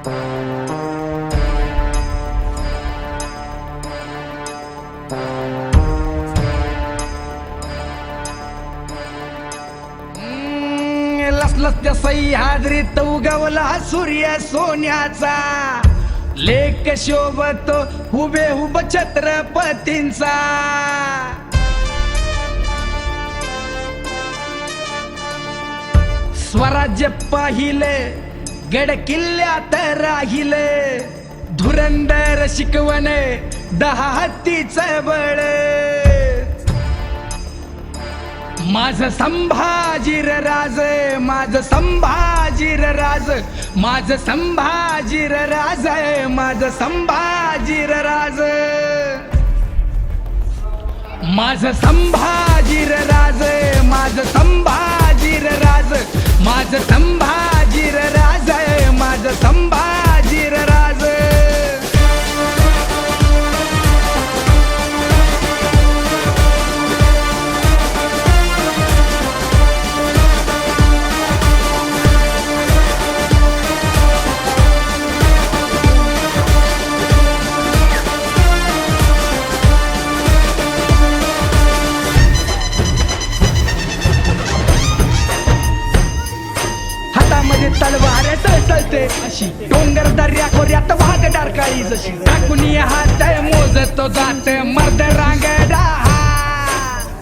हम्म, लसलसत्या सह्याद्रीत सूर्य सोन्याचा. लेख शोभत हुबेहुब छत्रपतींचा. स्वराज्य पाहिले गड किल्ल्यात राहिले धुरंदर शिकवणे दहा हत्तीच बळ माझ संभाजीर राज माझ संभाजीर राज माझ संभाजीर राज माझ संभाजीर राज माझ संभाजीर राज माझ संभाजीर राज माझ संभा तलवार अशी डोंगर दर्या खोऱ्यात वाघ डारकाळी जशी टाकून हात मोजतो जात मर्द रांगडा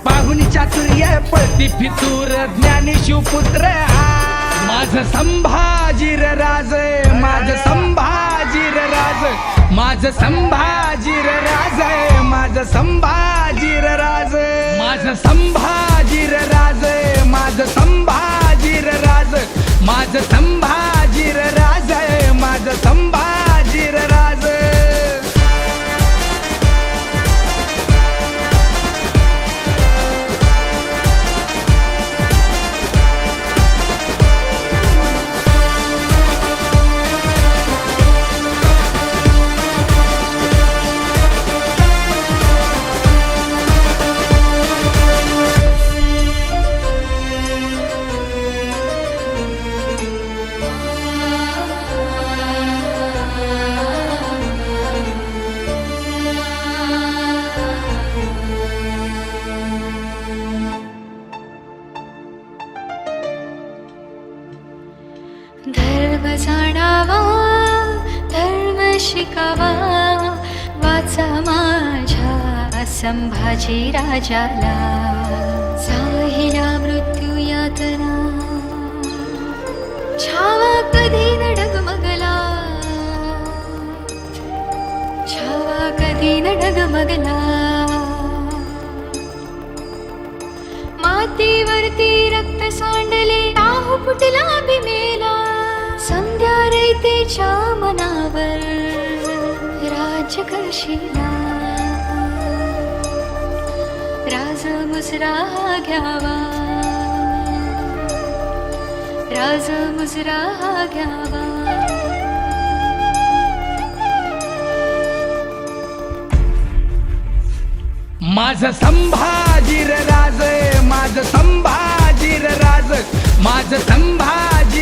पाहुणी चातुर्य पळती फितूर ज्ञानी शिवपुत्र हा. माझ संभाजीर राज माझ संभाजीर राज माझ संभाजीर राज माझ संभाजीर राज. माझ संभाजीर राज माझ संभाजीर राज माझ संभा धर्म जाणावा धर्म शिकावा. वाचा माझ्या संभाजी राजाला. जाहिला मृत्यू यातना. छावा कधी न डगमगला छावा कधी न डगमगला मातीवरती रक्त सांडले पुटला फुटला संध्या रयतेच्या मनावर राज करशिला राज मुजरा घ्यावा. राज मुजरा घ्यावा. माझ संभाजीर राज माझ माझ संभाजी